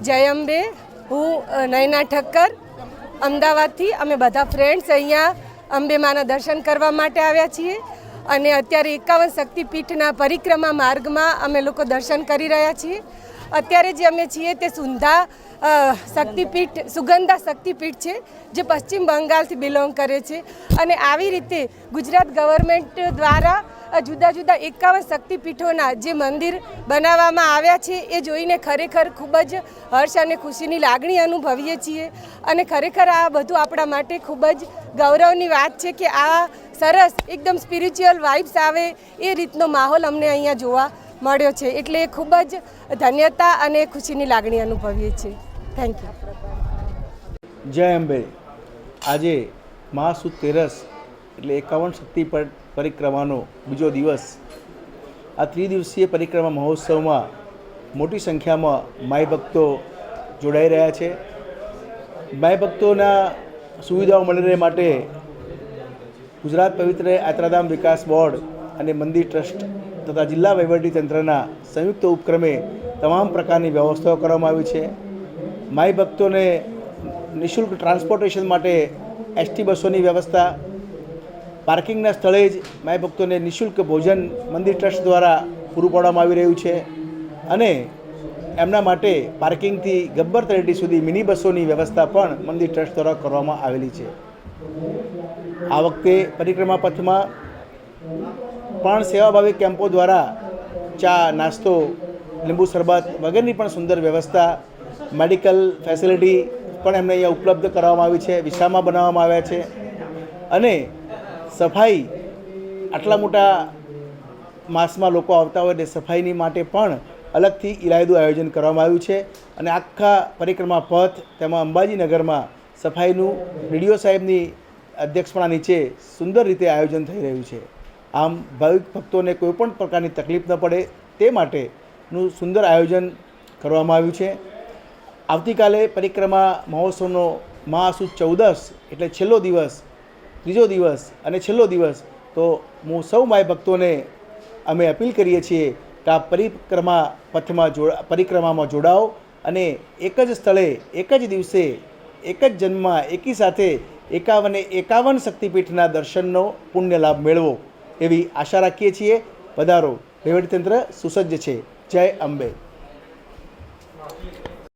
જય અંબે. હું નયના ઠક્કર. અમદાવાદથી અમે બધા ફ્રેન્ડ્સ અહીંયા અંબે માના દર્શન કરવા માટે આવ્યા છીએ. અને અત્યારે એકાવન શક્તિપીઠના પરિક્રમા માર્ગમાં અમે લોકો દર્શન કરી રહ્યા છીએ. અત્યારે જે અમે છીએ તે સુંધા શક્તિપીઠ, સુગંધા શક્તિપીઠ છે, જે પશ્ચિમ બંગાળથી બિલોંગ કરે છે. અને આવી રીતે ગુજરાત ગવર્મેન્ટ દ્વારા જુદા જુદા એકાવન શક્તિપીઠોના જે મંદિર બનાવવામાં આવ્યા છે, એ જોઈને ખરેખર ખૂબ જ હર્ષ અને ખુશીની લાગણી અનુભવીએ છીએ. અને ખરેખર આ બધું આપણા માટે ખૂબ જ ગૌરવની વાત છે કે આ સરસ, એકદમ સ્પિરિચ્યુઅલ વાઇબ્સ આવે એ રીતનો માહોલ અમને અહીંયા જોવા મળ્યો છે. એટલે ખૂબ જ ધન્યતા અને ખુશીની લાગણી અનુભવીએ છીએ. થેન્ક યુ જય અંબે. આજે મહાસુદ તેરસ એટલે એકાવન શક્તિ પર પરિક્રમાનો બીજો દિવસ. આ ત્રિદિવસીય પરિક્રમા મહોત્સવમાં મોટી સંખ્યામાં માય ભક્તો જોડાઈ રહ્યા છે. માય ભક્તોના સુવિધાઓ મળી રહે માટે ગુજરાત પવિત્ર યાત્રાધામ વિકાસ બોર્ડ અને મંદિર ટ્રસ્ટ તથા જિલ્લા વહીવટીતંત્રના સંયુક્ત ઉપક્રમે તમામ પ્રકારની વ્યવસ્થાઓ કરવામાં આવી છે. માય ભક્તોને નિઃશુલ્ક ટ્રાન્સપોર્ટેશન માટે એસટી બસોની વ્યવસ્થા પાર્કિંગના સ્થળે જ માય ભક્તોને નિઃશુલ્ક ભોજન મંદિર ટ્રસ્ટ દ્વારા પૂરું પાડવામાં આવી રહ્યું છે. અને એમના માટે પાર્કિંગથી ગબ્બર તળેટી સુધી મિની બસોની વ્યવસ્થા પણ મંદિર ટ્રસ્ટ દ્વારા કરવામાં આવેલી છે. આ વખતે પરિક્રમા પથમાં પણ સેવાભાવી કેમ્પો દ્વારા ચા, નાસ્તો, લીંબુ શરબત વગેરેની પણ સુંદર વ્યવસ્થા, મેડિકલ ફેસિલિટી પણ એમને અહીંયા ઉપલબ્ધ કરવામાં આવી છે વિસામાં બનાવવામાં આવ્યા છે. અને સફાઈ આટલા મોટા માસમાં લોકો આવતા હોય એટલે સફાઈની માટે પણ અલગથી ઇલાયદું આયોજન કરવામાં આવ્યું છે અને આખા પરિક્રમા પથ તેમાં અંબાજીનગરમાં સફાઈનું ડીડીઓ સાહેબની અધ્યક્ષપણા નીચે સુંદર રીતે આયોજન થઈ રહ્યું છે. આમ ભાવિક ભક્તોને કોઈપણ પ્રકારની તકલીફ ન પડે તે માટેનું સુંદર આયોજન કરવામાં આવ્યું છે. આવતીકાલે પરિક્રમા મહોત્સવનો મહાસુદ ચૌદસ એટલે છેલ્લો દિવસ ત્રીજો દિવસ અને છેલ્લો દિવસ, તો હું સૌ માય ભક્તોને અમે અપીલ કરીએ છીએ કે આ પરિક્રમા પથમાં જોડા, પરિક્રમામાં જોડાઓ અને એક જ સ્થળે, એક જ દિવસે, એક જ જન્મમાં એકી સાથે એકાવને એકાવન શક્તિપીઠના દર્શનનો પુણ્ય લાભ મેળવો એવી આશા રાખીએ છીએ. પધારો. વહીવટીતંત્ર સુસજ્જ છે. જય અંબે.